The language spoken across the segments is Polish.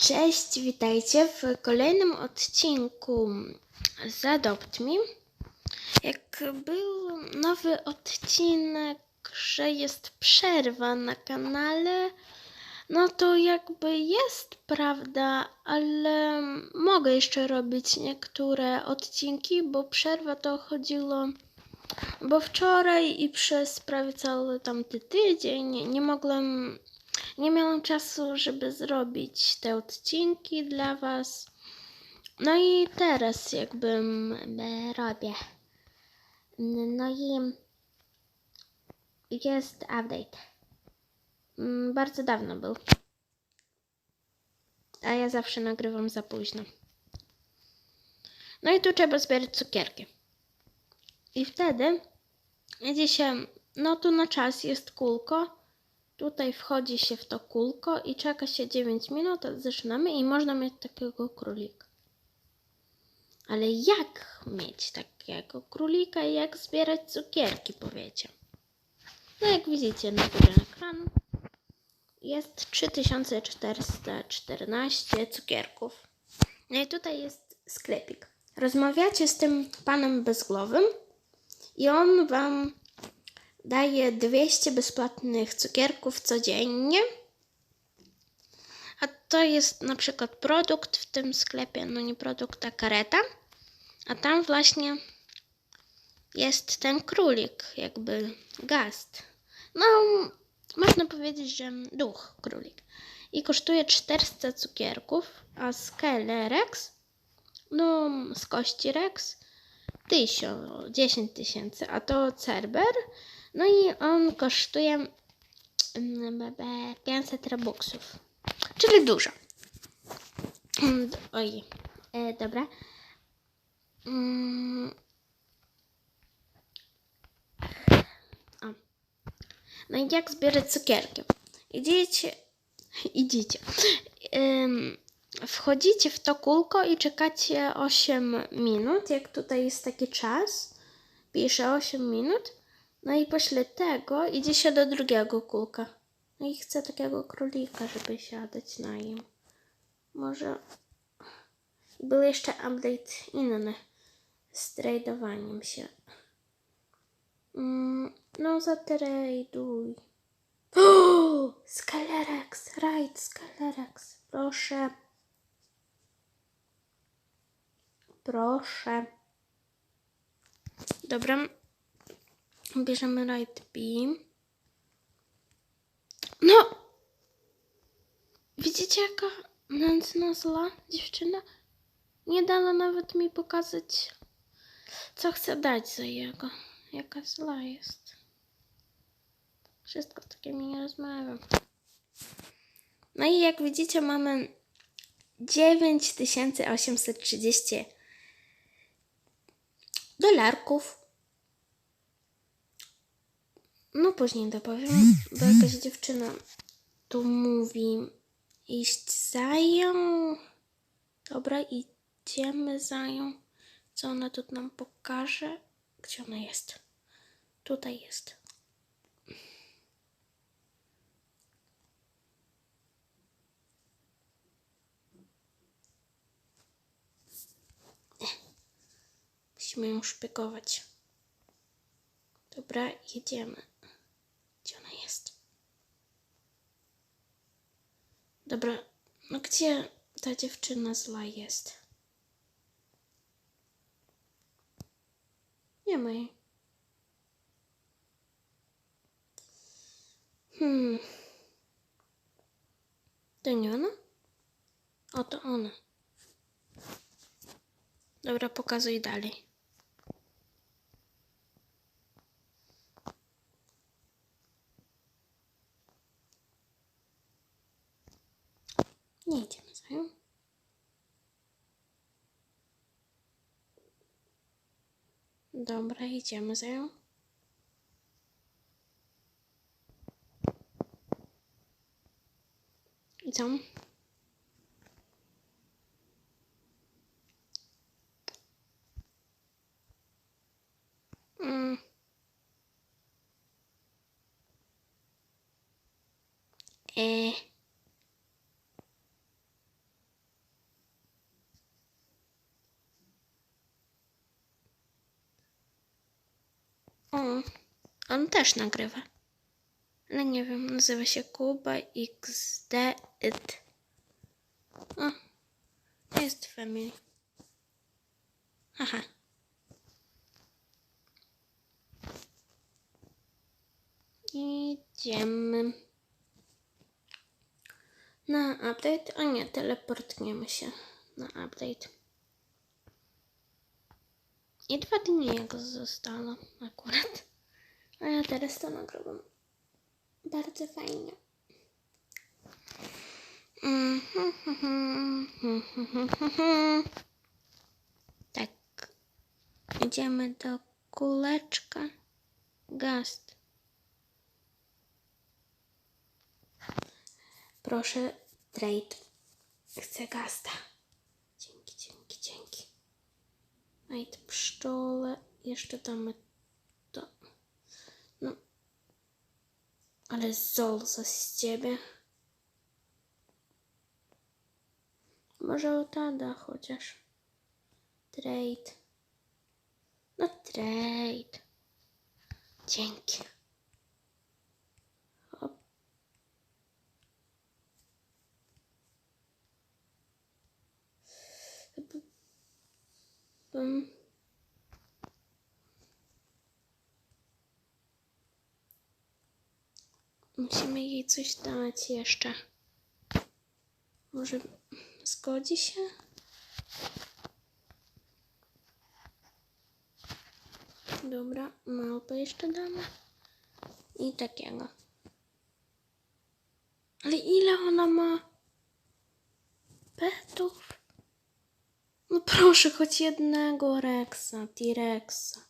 Cześć, witajcie w kolejnym odcinku z Adopt Me. Jak był nowy odcinek, że jest przerwa na kanale, no to jakby jest prawda, ale mogę jeszcze robić niektóre odcinki, bo przerwa to chodziło, bo wczoraj i przez prawie cały tamty tydzień nie mogłem nie miałam czasu, żeby zrobić te odcinki dla Was. No i teraz jakbym e, robię. No i jest update. Mm, Bardzo dawno był. A ja zawsze nagrywam za późno. No i tu trzeba zbierać cukierki. I wtedy idzie się, no tu na czas jest kulko. Tutaj wchodzi się w to kulko i czeka się 9 minut, zaczynamy i można mieć takiego królika. Ale jak mieć takiego królika i jak zbierać cukierki, powiecie? No jak widzicie na górze ekranu jest 3414 cukierków. No i tutaj jest sklepik. Rozmawiacie z tym panem bezgłowym i on wam daje 200 bezpłatnych cukierków codziennie. A to jest na przykład produkt w tym sklepie, no nie produkt, a kareta. A tam właśnie jest ten królik, jakby gast. No, można powiedzieć, że duch królik. I kosztuje 400 cukierków, a Skele Rex, no z kości Rex, 1000, 10 tysięcy, a to Cerber, no i on kosztuje mm, be- 500 robuxów, czyli dużo. Mm, Oj, e, dobra. Mm. No i jak zbierać cukierki? Idziecie, idziecie. Wchodzicie w to kółko i czekacie 8 minut. Jak tutaj jest taki czas, pisze 8 minut. No i pośle tego idzie się do drugiego kółka. No i chcę takiego królika, żeby siadać na nim. Może był jeszcze update inny z tradowaniem się. Mm, no zatraduj. O! Skelerex, right, Skelerex. Proszę. Proszę. Dobra. Bierzemy right B. No! Widzicie jaka nędzna zła dziewczyna? Nie dała nawet mi pokazać, co chcę dać za jego. Jaka zła jest. Wszystko z takimi nie rozmawiam. No i jak widzicie mamy 9830 dolarków. No później dopowiem, bo jakaś dziewczyna tu mówi iść za ją. Dobra, idziemy za ją. Co ona tu nam pokaże? Gdzie ona jest? Tutaj jest. Musimy ją szpiegować. Dobra, jedziemy. Gdzie ona jest? Dobra, no gdzie ta dziewczyna zła jest? Nie ma jej. Hmm. To nie ona? O, to ona. Dobra, pokazuj dalej. Nie idziemy za nią. Dobra, idziemy za nią. I co? Mm. E. on też nagrywa. Ale nie wiem, nazywa się Kuba XD It. O, jest family. Haha. Idziemy na update. A nie, teleportniemy się na update. I dwa dni jak zostało akurat. A ja teraz to nagrywam. Bardzo fajnie. Tak. Idziemy do kuleczka. Gast. Proszę, trade. Chcę gasta. Dzięki, dzięki, dzięki. A i te pszczole. Jeszcze damy to. No. Ale zolza z ciebie. Może otada chociaż. Trade. No trade. Dzięki. Hop. Musimy jej coś dać jeszcze. Może zgodzi się? Dobra, małpę jeszcze damy. I takiego. Ale ile ona ma petów? No proszę, choć jednego Rexa, T-Rexa.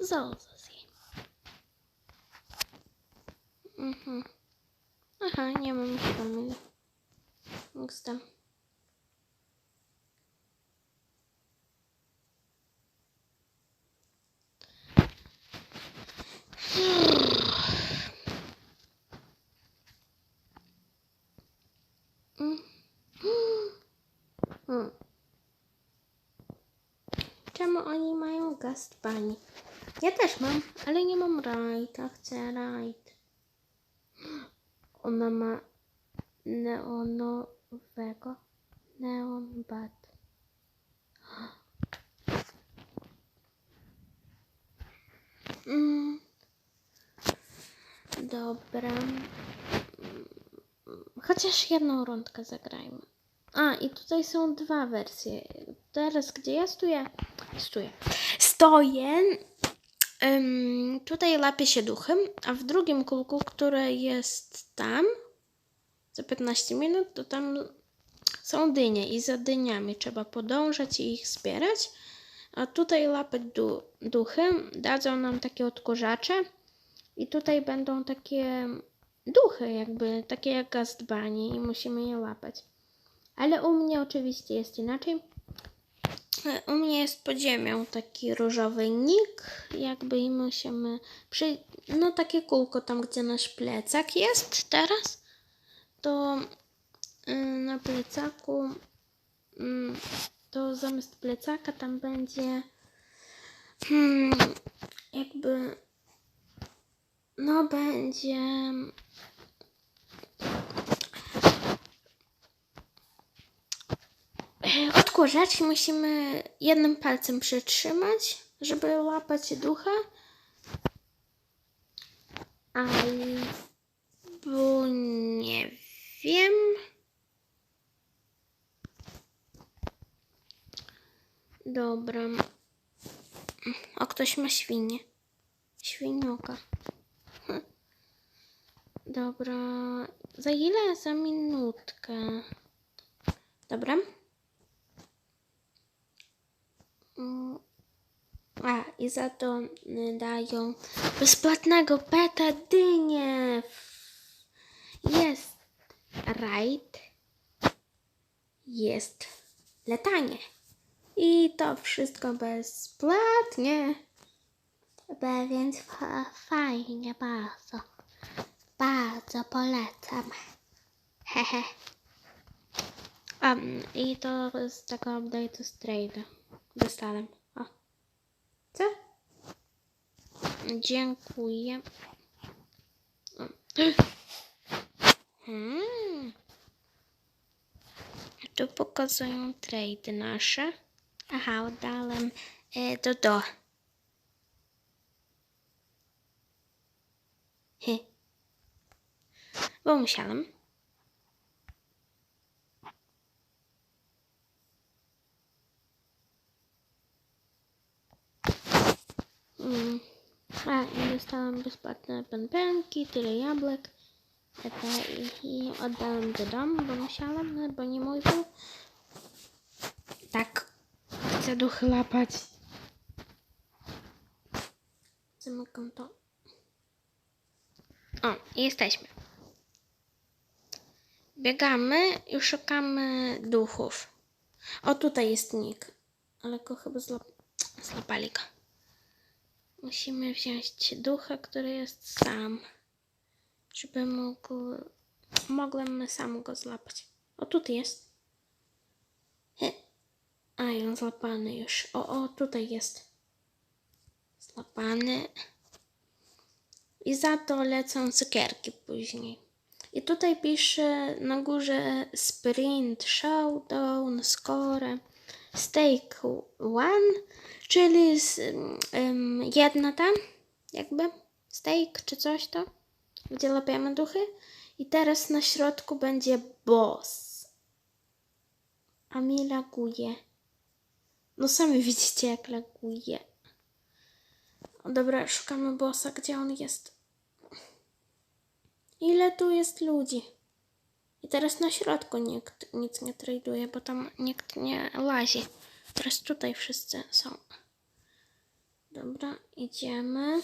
Zjem. Mhm. Aha, nie mam family. Ustam. Hmm. Czemu oni mają gast pani? Ja też mam, ale nie mam rajta. Chcę rajd. Ona ma neonowego. Neon bat. Mm. Dobra. Chociaż jedną rundkę zagrajmy. A, i tutaj są dwa wersje. Teraz, gdzie ja stoję? Stoję. Stoję. Tutaj lapie się duchem, a w drugim kółku, które jest tam, za 15 minut, to tam są dynie i za dyniami trzeba podążać i ich zbierać. A tutaj lapać du duchy dadzą nam takie odkurzacze i tutaj będą takie duchy, jakby takie jak gazdbani i musimy je łapać. Ale u mnie oczywiście jest inaczej. U mnie jest pod ziemią taki różowy nick, jakby i musimy przy... No takie kółko tam, gdzie nasz plecak jest teraz, to y, na plecaku mm, to zamiast plecaka tam będzie hmm, jakby no będzie E, Odkurzacz musimy jednym palcem przytrzymać, żeby łapać ducha. Albo nie wiem. Dobra. O, ktoś ma świnię. Świnioka. Dobra. Za ile? Za minutkę. Dobra. Mm. A, i za to y, dają bezpłatnego peta dynię. Jest rajd. Jest latanie. I to wszystko bezpłatnie. Be- Więc fa- fajnie bardzo. Bardzo polecam. Hehe. Um, I to z tego update'u z trade'a dostałem. O. Dziękuję. O. Hmm. Tu pokazują trade nasze. Aha, oddałem e, to do. Hy. Bo musiałem. Mm. A, dostałam bezpłatne pępęki, tyle jabłek. Te, i, I oddałem do domu, bo musiałam, no, bo nie mój był. Tak, chcę duchy łapać. Zamykam to. O, jesteśmy. Biegamy i szukamy duchów. O, tutaj jest nick. Ale go chyba zlap... złapali go. Musimy wziąć ducha, który jest sam. Żeby mógł... Mogłem sam go złapać. O, tutaj jest. He. A, on złapany już. O, o, tutaj jest. Złapany. I za to lecą cukierki później. I tutaj pisze na górze sprint, showdown, score, stake one, czyli z, um, jedna tam, jakby, stake czy coś to, gdzie łapiemy duchy. I teraz na środku będzie boss. A mi laguje. No sami widzicie jak laguje. Dobra, szukamy bossa, gdzie on jest. Ile tu jest ludzi? I teraz na środku nikt nic nie traduje, bo tam nikt nie łazi. Teraz tutaj wszyscy są. Dobra, idziemy.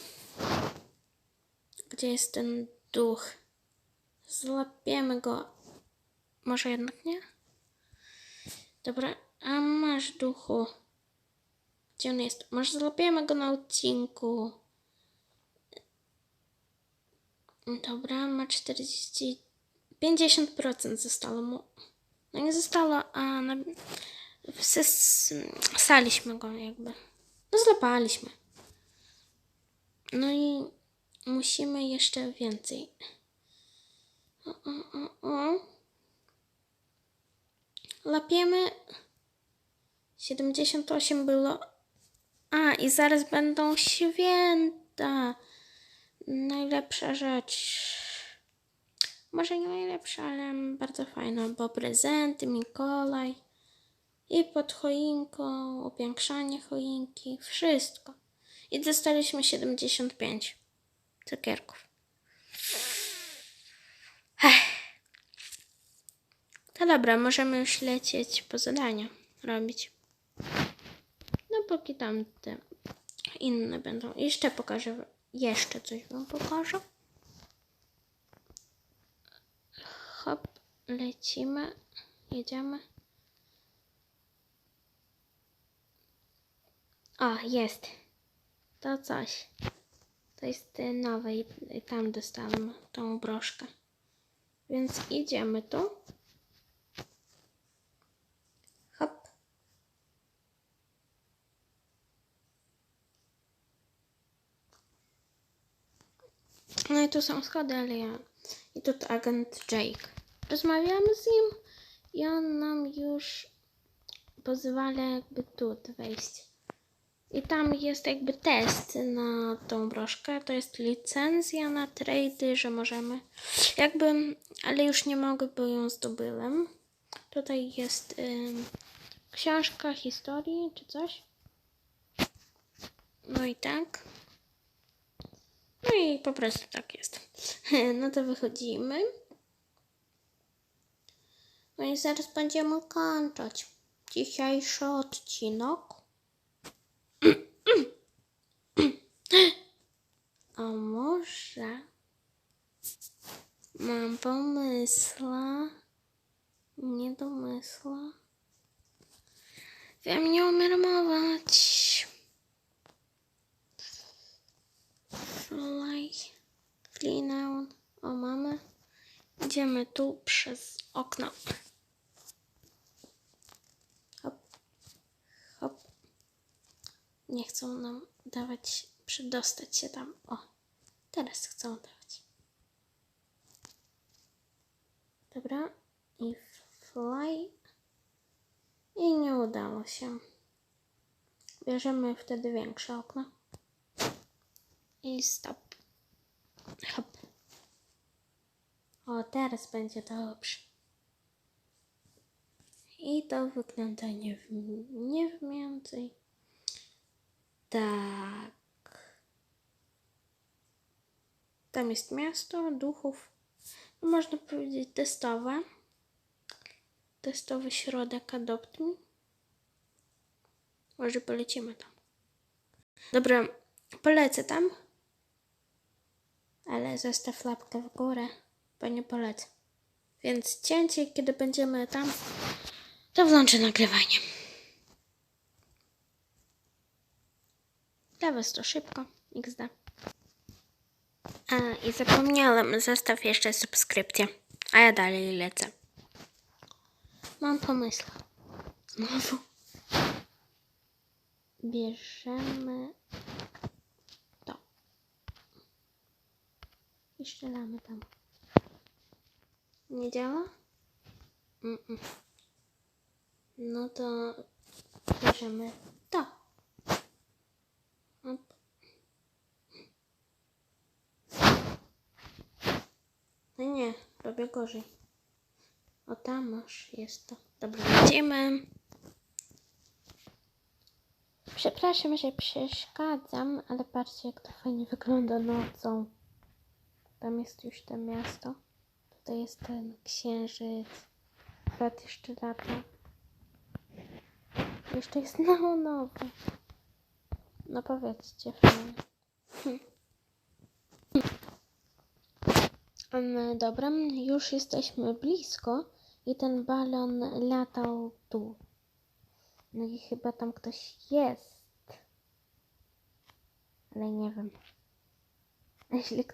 Gdzie jest ten duch? Złapiemy go. Może jednak nie? Dobra, a masz duchu. Gdzie on jest? Może złapiemy go na odcinku. Dobra, ma 40. 50% zostało mu. No nie zostało, a na, saliśmy go jakby. No złapaliśmy. No i musimy jeszcze więcej. O, o, o, o. Lapiemy. 78 było. A, i zaraz będą święta. Najlepsza rzecz. Może nie najlepsza, ale bardzo fajna, bo prezenty, Mikołaj i pod choinką, upiększanie choinki, wszystko. I dostaliśmy 75 cukierków. Ech. To dobra, możemy już lecieć po zadania robić. No póki tam te inne będą. Jeszcze pokażę, jeszcze coś wam pokażę. Hop, lecimy, jedziemy. O, jest. To coś. To jest nowe i tam dostałam tą broszkę. Więc idziemy tu. Hop. No i tu są schody, ale ja... I tu agent Jake. Rozmawiamy z nim i on nam już pozwala jakby tu wejść. I tam jest jakby test na tą broszkę. To jest licencja na trady, że możemy. Jakby, ale już nie mogę, bo ją zdobyłem. Tutaj jest ym, książka historii czy coś. No i tak. No i po prostu tak jest. No to wychodzimy. No i zaraz będziemy kończyć dzisiejszy odcinek. A może mam pomysła? Nie domysła. Wiem, nie umiem rymować. Fly. Flinę. O, mamy. Idziemy tu przez okno. Hop. Hop. Nie chcą nam dawać przedostać się tam. O, teraz chcę dawać. Dobra, i fly. I nie udało się. Bierzemy wtedy większe okno. I stop. Hop. O, teraz będzie dobrze. I to wygląda nie w, nie więcej. Tak. Tam jest miasto duchów. Można powiedzieć testowe. Testowy środek Adopt Me. Może polecimy tam. Dobra, polecę tam. Ale zostaw łapkę w górę, bo nie polecę. Więc cięcie, kiedy będziemy tam, to włączę nagrywanie. Dla Was to szybko. XD. A, i zapomniałem, zostaw jeszcze subskrypcję. A ja dalej lecę. Mam pomysł. Znowu. Bierzemy I strzelamy tam. Nie działa? Mm-mm. No to bierzemy to. Op. No nie, robię gorzej. O tam masz, jest to. Dobra, lecimy. Przepraszam, że przeszkadzam, ale patrzcie jak to fajnie wygląda nocą. Tam jest już to miasto. Tutaj jest ten księżyc. Brat jeszcze lata. Jeszcze jest neonowy. No powiedzcie fajnie. Dobra, już jesteśmy blisko i ten balon latał tu. No i chyba tam ktoś jest. Ale nie wiem. Jeśli